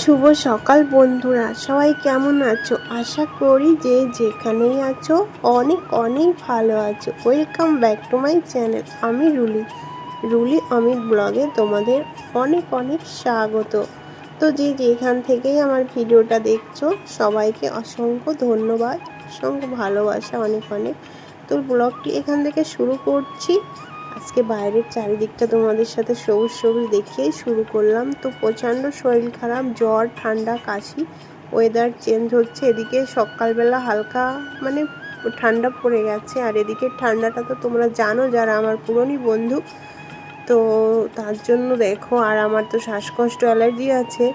শুভ সকাল বন্ধুরা, সবাই কেমন আছো? আশা করি যে যেখানেই আছো, অনেক অনেক ভালো আছো। Welcome back to my channel আমি রুলি। রুলি অমিত ব্লগে তোমাদের অনেক অনেক স্বাগত। তো যে যেখান থেকেই আমার ভিডিওটা দেখছ, সবাইকে অসংখ্য ধন্যবাদ, অসংখ্য ভালোবাসা অনেক অনেক। তো ব্লগটি এখান থেকে শুরু করছি। আজকে বাইরের চারিদিকটা তোমাদের সাথে সবুজ সবুজ দেখিয়েই শুরু করলাম। তো প্রচণ্ড শরীর খারাপ, জ্বর, ঠান্ডা, কাশি ওয়েদার চেঞ্জ হচ্ছে। এদিকে সকালবেলা হালকা মানে ঠান্ডা পড়ে গেছে, আর এদিকে ঠান্ডাটা তো তোমরা জানো যারা আমার পুরনো বন্ধু। তো তার জন্য দেখো, আর আমার তো শ্বাসকষ্ট, অ্যালার্জি আছে।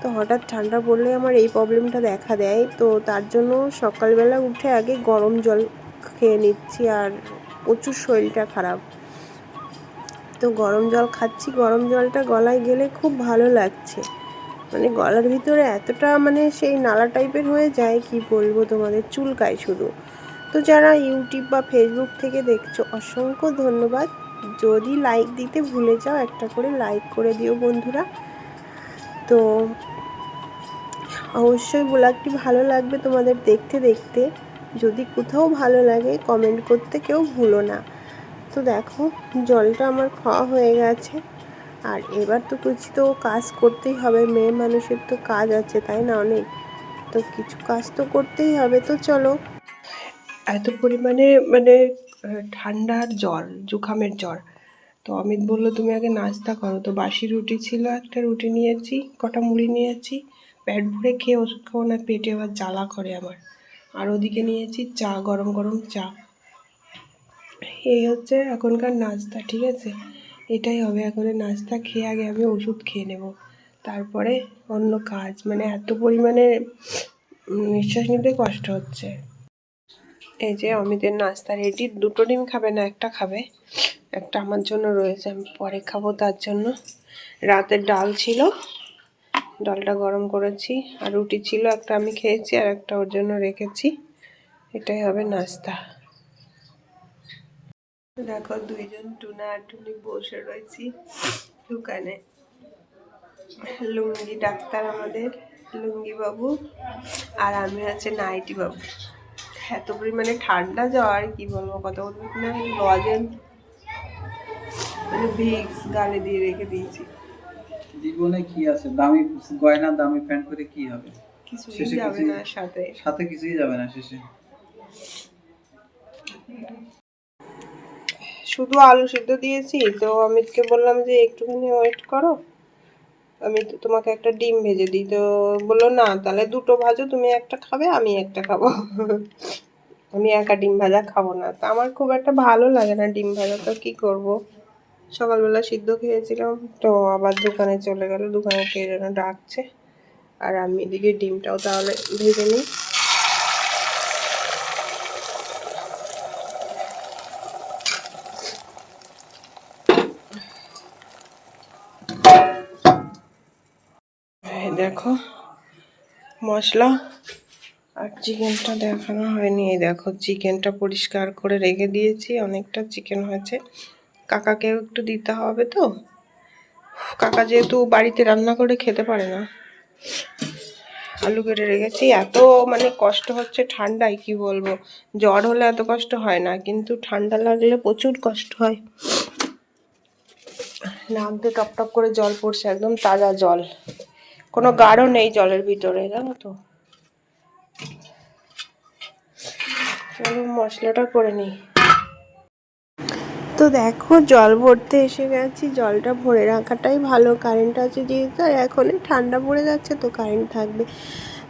তো হঠাৎ ঠান্ডা পড়লে আমার এই প্রবলেমটা দেখা দেয়। তো তার জন্য সকালবেলা উঠে আগে গরম জল খেয়ে নিচ্ছি, আর প্রচুর শরীরটা খারাপ। তো গরম জল খাচ্ছি। গরম জলটা গলায় গেলে খুব ভালো লাগছে। মানে গলার ভিতরে এতটা মানে সেই নালা টাইপের হয়ে যায়, কি বলব তোমাদের, চুলকায় শুধু। তো যারা ইউটিউব বা ফেসবুক থেকে দেখছ, অসংখ্য ধন্যবাদ। যদি লাইক দিতে ভুলে যাও, একটা করে লাইক করে দিও বন্ধুরা। তো অবশ্যই ব্লগটি ভালো লাগবে তোমাদের দেখতে দেখতে। যদি কোথাও ভালো লাগে কমেন্ট করতে কেউ ভুলো না। তো দেখো, জলটা আমার খাওয়া হয়ে গেছে। আর এবার তো কিছু তো কাজ করতেই হবে, মেয়ে মানুষের তো কাজ আছে, তাই না অনেক? তো কিছু কাজ তো করতেই হবে, তো চলো। এত পরিমাণে মানে ঠান্ডার জ্বর, জুখামের জ্বর। তো অমিত বলল, তুমি আগে নাস্তা করো। তো বাসি রুটি ছিল একটা, রুটি নিয়েছি, কটা মুড়ি নিয়েছি, পেট ভরে খেয়ে ওষুধ খাব না, পেটে আবার জ্বালা করে আমার। আর ওদিকে নিয়েছি চা, গরম গরম চা। এই হচ্ছে এখনকার নাস্তা, ঠিক আছে? এটাই হবে এখন নাস্তা, খেয়ে আগে আমি ওষুধ খেয়ে নেব। তারপরে অন্য কাজ মানে এত পরিমাণে নিঃশ্বাস নিতে কষ্ট হচ্ছে। এই যে অমিতের নাস্তা রেডি দুটো ডিম খাবে না, একটা খাবে। একটা আমার জন্য রয়েছে, আমি পরে খাব তার জন্য। রাতের ডাল ছিল, ডালটা গরম করেছি, আর রুটি ছিল, একটা আমি খেয়েছি আর একটা ওর জন্য রেখেছি। এটাই হবে নাস্তা। দেখো দুইজন টুনা আর টুনি বসে রয়েছি দোকানে। লুঙ্গি ডাক্তার আমাদের লুঙ্গি বাবু আর আমি আছে নাইটি বাবু এত পরিমাণে ঠান্ডা জ্বর কি বলব কত না লজেন মানে ভিক্স গালে দিয়ে রেখে দিয়েছি। জীবনে কি আছে? দামি গয়না দামি প্যান্ট করে কি হবে? কিছুই যাবে না সাথে। সাথে কিছুই যাবে না শেষে। শুধু আলু সিদ্ধ দিয়েছি, তো অমিতকে বললাম যে একটুখানি ওয়েট করো। আমি তোমাকে একটা ডিম ভেজে দিই, তো বলল, না, তাহলে দুটো ভাজো, তুমি একটা খাবে, আমি একটা খাব। আমি একা ডিম ভাজা খাব না। তো আমার খুব একটা ভালো লাগে না ডিম ভাজা, তো কী করব? সকালবেলা সিদ্ধ খেয়েছিলাম, তো আবার দোকানে চলে গেল, দোকানে কে যেন ডাকছে। আর আমি এদিকে ডিমটাও তাহলে ভেজে নিই এই দেখো, মশলা আর চিকেনটা দেখানো হয়নি। এই দেখো, চিকেনটা পরিষ্কার করে রেখে দিয়েছি, অনেকটা চিকেন হয়েছে। কাকাকেও একটু দিতে হবে তো। কাকা যেহেতু বাড়িতে রান্না করে খেতে পারে না। আলু কেটে রেখেছি। এত মানে কষ্ট হচ্ছে ঠান্ডায়, কি বলব? জ্বর হলে এত কষ্ট হয় না, কিন্তু ঠান্ডা লাগলে প্রচুর কষ্ট হয়। নাক দিয়ে টপ টপ করে জল পড়ছে, একদম তাজা জল। কোনো গাঢ় নেই জলের ভিতরে জানো তো। চলো মশলাটা করে নিই। তো দেখো জল ভরতে এসে গেছি। জলটা ভরে রাখাটাই ভালো। কারেন্ট আছে যেহেতু আর এখন ঠান্ডা পড়ে যাচ্ছে তো কারেন্ট থাকবে।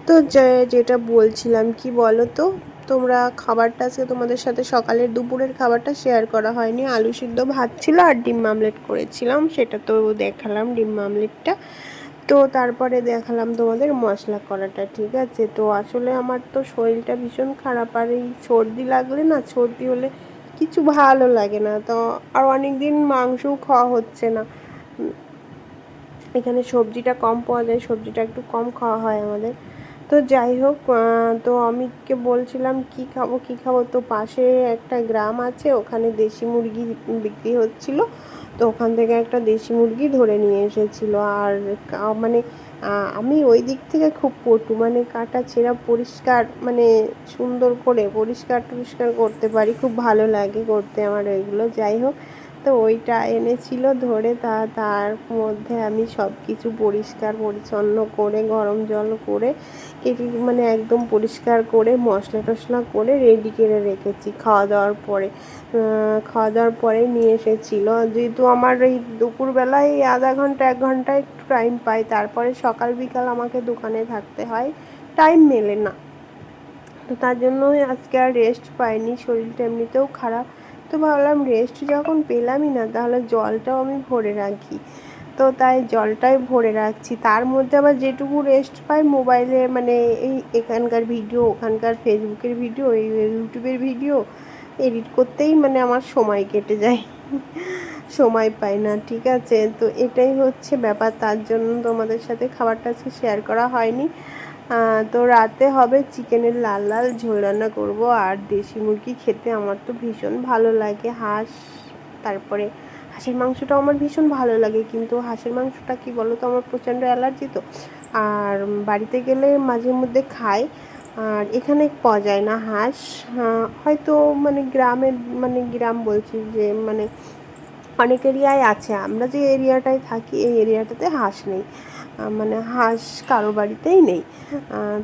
তো যেটা বলছিলাম কি বলো তো? তোমরা খাবারটা আজকে তোমাদের সাথে সকালের দুপুরের খাবারটা শেয়ার করা হয়নি। আলু সিদ্ধ ভাত ছিল আর ডিম মামলেট করেছিলাম সেটা তো দেখালাম ডিম মামলেটটা তো তারপরে দেখালাম তোমাদের মশলা করাটা, ঠিক আছে? তো আসলে আমার তো শরীরটা ভীষণ খারাপ, আর এই সর্দি লাগলে না, সর্দি হলে কিছু ভালো লাগে না। তো আর অনেক দিন মাংসও খাওয়া হচ্ছে না। এখানে সবজিটা কম পাওয়া যায়, সবজিটা একটু কম খাওয়া হয় আমাদের। তো যাই হোক তো অমিতকে বলছিলাম, কি খাব কি খাব? তো পাশে একটা গ্রাম আছে, ওখানে দেশি মুরগি বিক্রি হচ্ছিল। তো ওখান থেকে একটা দেশি মুরগি ধরে নিয়ে এসেছিল। আর মানে আমি ওই দিক থেকে খুব পটু মানে কাটা ছেঁড়া পরিষ্কার মানে সুন্দর করে পরিষ্কার টরিষ্কার করতে পারি। খুব ভালো লাগে করতে আমার ওইগুলো যাই হোক তো ওইটা এনেছিল ধরে তা, তার মধ্যে আমি সব কিছু পরিষ্কার পরিচ্ছন্ন করে, গরম জল করে, কেটে মানে একদম পরিষ্কার করে, মশলা টশলা করে রেডি করে রেখেছি খাওয়া দাওয়ার পরে। খাওয়া দাওয়ার পরে নিয়ে এসেছিল। যেহেতু আমার এই দুপুরবেলায় আধা ঘণ্টা, এক ঘণ্টা একটু টাইম পাই, তারপরে সকাল বিকাল আমাকে দোকানে থাকতে হয় টাইম মেলে না। তো তার জন্যই আজকে আর রেস্ট পাইনি, শরীরটা এমনিতেও খারাপ। তো ভাবলাম রেস্ট যখন পেলামই না, তাহলে জলটাও আমি ভরে রাখি। তো তাই জলটাই ভরে রাখছি। তার মধ্যে আবার যেটুকু রেস্ট পাই মোবাইলে মানে এই এখানকার ভিডিও ওখানকার ফেসবুকের ভিডিও এই ইউটিউবের ভিডিও এডিট করতেই মানে আমার সময় কেটে যায়। সময় পাই না, ঠিক আছে? তো এটাই হচ্ছে ব্যাপার। তার জন্য তোমাদের সাথে খাবারটা আজকে শেয়ার করা হয়নি। তো রাতে হবে চিকেনের লাল লাল, ঝোল রান্না করব আর দেশি মুরগি খেতে আমার তো ভীষণ ভালো লাগে। হাঁস, তারপরে হাঁসের মাংসটাও আমার ভীষণ ভালো লাগে, কিন্তু হাঁসের মাংসটা কি বলো তো আমার প্রচণ্ড অ্যালার্জি তো। আর বাড়িতে গেলে মাঝে মধ্যে খাই, আর এখানে পাওয়া যায় না হাঁস। হয়তো মানে গ্রামে মানে গ্রাম বলছি যে মানে অনেক এরিয়ায় আছে। আমরা যে এরিয়াটায় থাকি, এই এরিয়াটাতে হাঁস নেই। মানে হাঁস কারও বাড়িতেই নেই।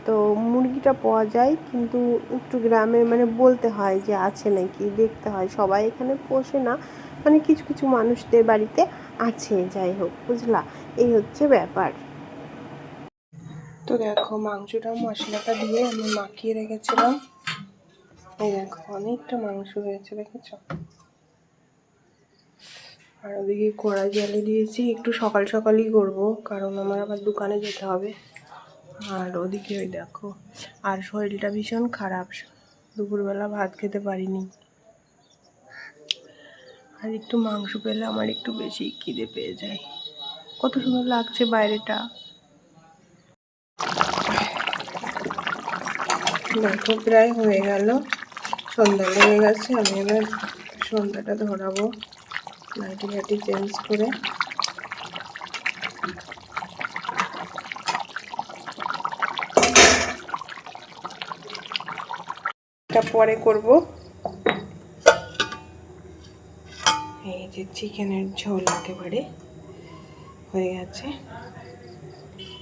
তো মুরগিটা পাওয়া যায়, কিন্তু একটু গ্রামে মানে বলতে হয় যে আছে নাকি, দেখতে হয়। সবাই এখানে পোষে না মানে কিছু কিছু মানুষদের বাড়িতে আছে, যাই হোক, বুঝলা? এই হচ্ছে ব্যাপার। তো দেখো, মাংসটা মশলাটা দিয়ে আমি মাখিয়ে রেখেছিলাম। এই দেখো, অনেকটা মাংস হয়েছে, দেখেছ? আর ওদিকে কড়াই জ্বালিয়ে দিয়েছি। একটু সকাল সকালই করব, কারণ আমার আবার দোকানে যেতে হবে। আর ওদিকে ওই দেখো, আর শরীরটা ভীষণ খারাপ। দুপুরবেলা ভাত খেতে পারিনি। আর একটু মাংস পেলে আমার একটু বেশি খিদে পেয়ে যায়। কত সুন্দর লাগছে বাইরেটা। দেখো, প্রায় হয়ে গেল। সন্ধ্যা লেগে গেছে, আমি এবার সন্ধ্যাটা ধরাবো। লাইটি লাইটি চেঞ্জ করে। এটা পরে করব। এই যে চিকেনের ঝোল একেবারে হয়ে গেছে।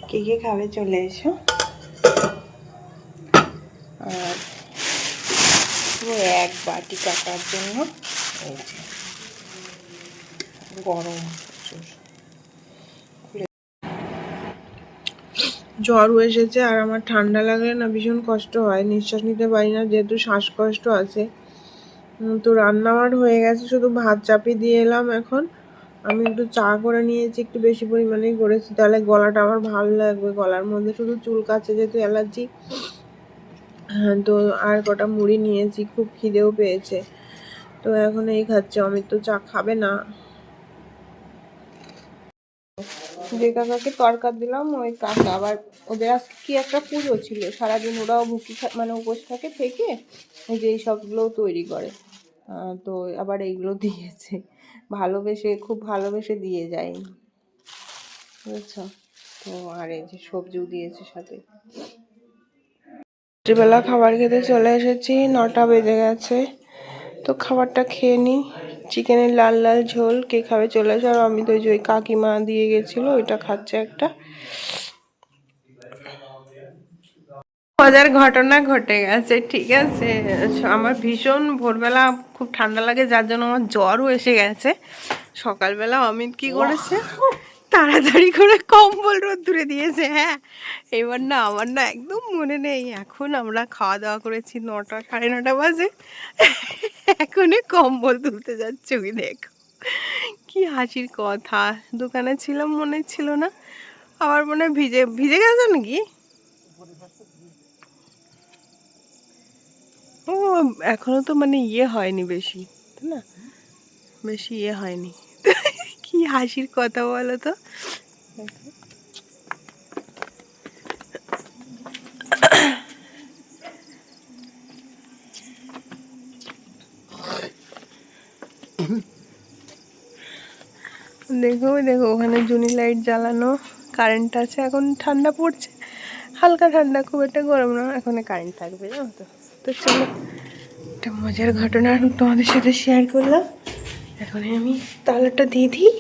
কে কে খাবে চলে এসো। আর এক বাটি কাটার জন্য। এই যে। গরম প্রচুর। জ্বর এসেছে আর আমার ঠান্ডা লাগলে না ভীষণ কষ্ট হয়, নিঃশ্বাস নিতে পারি না, যেহেতু শ্বাসকষ্ট আছে। তো রান্না আমার হয়ে গেছে, শুধু ভাত চাপিয়ে দিয়ে এলাম এখন। আমি একটু চা করে নিয়েছি, একটু বেশি পরিমাণেই করেছি, তাহলে গলাটা আমার ভালো লাগবে, গলার মধ্যে শুধু চুল কাছে যেহেতু অ্যালার্জি। হ্যাঁ তো আর কটা মুড়ি নিয়েছি, খুব খিদেও পেয়েছে। তো এখন এই খাচ্ছে, অমিত তো চা খাবে না। যে কাকাকে তরকার দিলাম, ওই কাকা আবার ওদের আজকে কি একটা পুজো ছিল। সারাদিন ওরাও খা- মানে উপোস থাকে থেকে এই যে এই সবগুলোও তৈরি করে। তো আবার এইগুলো দিয়েছে। ভালোবেসে, খুব ভালোবেসে দিয়ে যায়। বুঝছ? তো আর এই যে সবজিও দিয়েছে সাথে। রাত্রিবেলা খাবার খেতে চলে এসেছি, নটা বেজে গেছে। তো খাবারটা খেয়ে নিই চিকেনের লাল লাল ঝোল কে খাবে চলে এসে আর আমি তো ওই যে ওই কাকিমা দিয়ে গেছিল ওইটা খাচ্ছে একটা। মজার ঘটনা ঘটে গেছে ঠিক আছে। আমার ভীষণ ভোরবেলা খুব ঠান্ডা লাগে যার জন্য আমার জ্বরও এসে গেছে। সকালবেলা অমিত কি করেছে? তাড়াতাড়ি করে কম্বল রোদ রোদ্দুরে দিয়েছে হ্যাঁ। এবার না আমার না একদম মনে নেই। এখন আমরা খাওয়া দাওয়া করেছি নটা সাড়ে নটা বাজে। এখনই কম্বল তুলতে যাচ্ছে, ওই দেখো। কি হাসির কথা। দোকানে ছিলাম, মনে ছিল না। আবার মনে ভিজে ভিজে গেছে নাকি? ও, এখনও তো মানে ইয়ে হয়নি বেশি, তাই না? বেশি ইয়ে হয়নি। কি হাসির কথা বলো তো। দেখো দেখো, ওখানে জুনি লাইট জ্বালানো কারেন্ট আছে, এখন ঠান্ডা পড়ছে। হালকা ঠান্ডা, খুব একটা গরম না এখন কারেন্ট থাকবে, জানো তো। তো চলো, একটা মজার ঘটনা তোমাদের সাথে শেয়ার করলাম। এখন আমি তালাটা দিয়ে দিই।